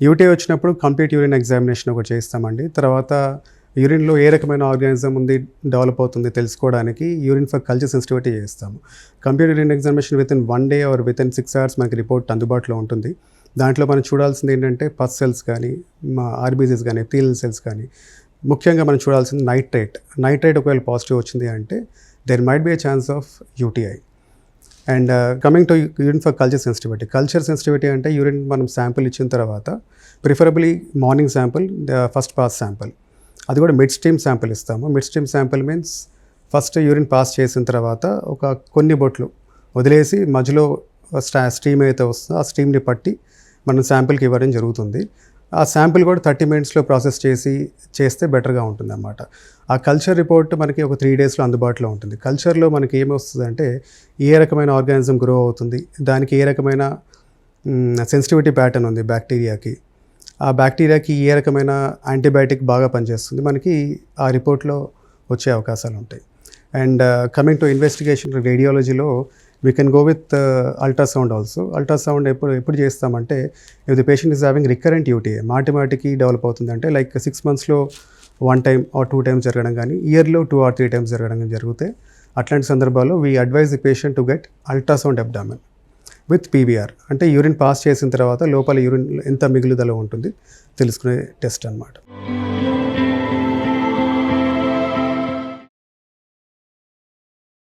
UT వచ్చినప్పుడు complete urine examination ఒకటి చేస్తామండి తర్వాత యూరిన్లో ఏ రకమైన ఆర్గానిజం ఉంది డెవలప్ అవుతుంది తెలుసుకోవడానికి యూరిన్ ఫర్ కల్చర్ సెన్సిటివిటీ చేస్తాము computer urine examination within one day or within six hours మనకి రిపోర్ట్ అందుబాటులో ఉంటుంది. దాంట్లో మనం చూడాల్సింది ఏంటంటే పస్ సెల్స్ కానీ మా ఆర్బీసీస్ కానీ ఎథీల్ సెల్స్ కానీ ముఖ్యంగా మనం చూడాల్సింది నైట్రేట్. నైట్రేట్ ఒకవేళ పాజిటివ్ వచ్చింది అంటే there might be a chance of UTI and coming to urine for culture sensitivity culture sensitivity అంటే యూరిన్ మనం శాంపుల్ ఇచ్చిన తర్వాత preferably morning sample first pass sample అది కూడా మిడ్ స్ట్రీమ్ శాంపుల్ ఇస్తాము. Mid stream sample means first urine pass చేసిన తర్వాత ఒక కొన్ని బొట్లు వదిలేసి మధ్యలో స్టా స్ట్రీమ్ అయితే వస్తుందో ఆ స్ట్రీమ్ని పట్టి మనం శాంపుల్కి ఇవ్వడం జరుగుతుంది. ఆ శాంపుల్ కూడా థర్టీ మినిట్స్లో ప్రాసెస్ చేసి చేస్తే బెటర్గా ఉంటుంది అన్నమాట ఆ కల్చర్ రిపోర్ట్ మనకి ఒక త్రీ డేస్లో అందుబాటులో ఉంటుంది. కల్చర్లో మనకి ఏమొస్తుంది అంటే ఏ రకమైన ఆర్గానిజం గ్రో అవుతుంది దానికి ఏ రకమైన సెన్సిటివిటీ ప్యాటర్న్ ఉంది బ్యాక్టీరియాకి. ఆ బ్యాక్టీరియాకి ఏ రకమైన యాంటీబయాటిక్ బాగా పనిచేస్తుంది మనకి ఆ రిపోర్ట్లో వచ్చే అవకాశాలు ఉంటాయి. And coming to investigation రేడియాలజీలో we can go with ultrasound also ultrasound ఎప్పుడు ఎప్పుడు చేస్తామంటే if the patient is having recurrent UTI మాటి మాటికి డెవలప్ అవుతుంది అంటే లైక్ సిక్స్ మంత్స్లో one time or two times జరగడం కానీ ఇయర్లో టూ ఆర్ త్రీ టైమ్స్ జరగడం కానీ జరిగితే అట్లాంటి సందర్భాల్లో we advise the patient to get ultrasound abdomen with PVR అంటే యూరిన్ పాస్ చేసిన తర్వాత లోపల యూరిన్ ఎంత మిగులుదల ఉంటుంది తెలుసుకునే టెస్ట్ అన్నమాట.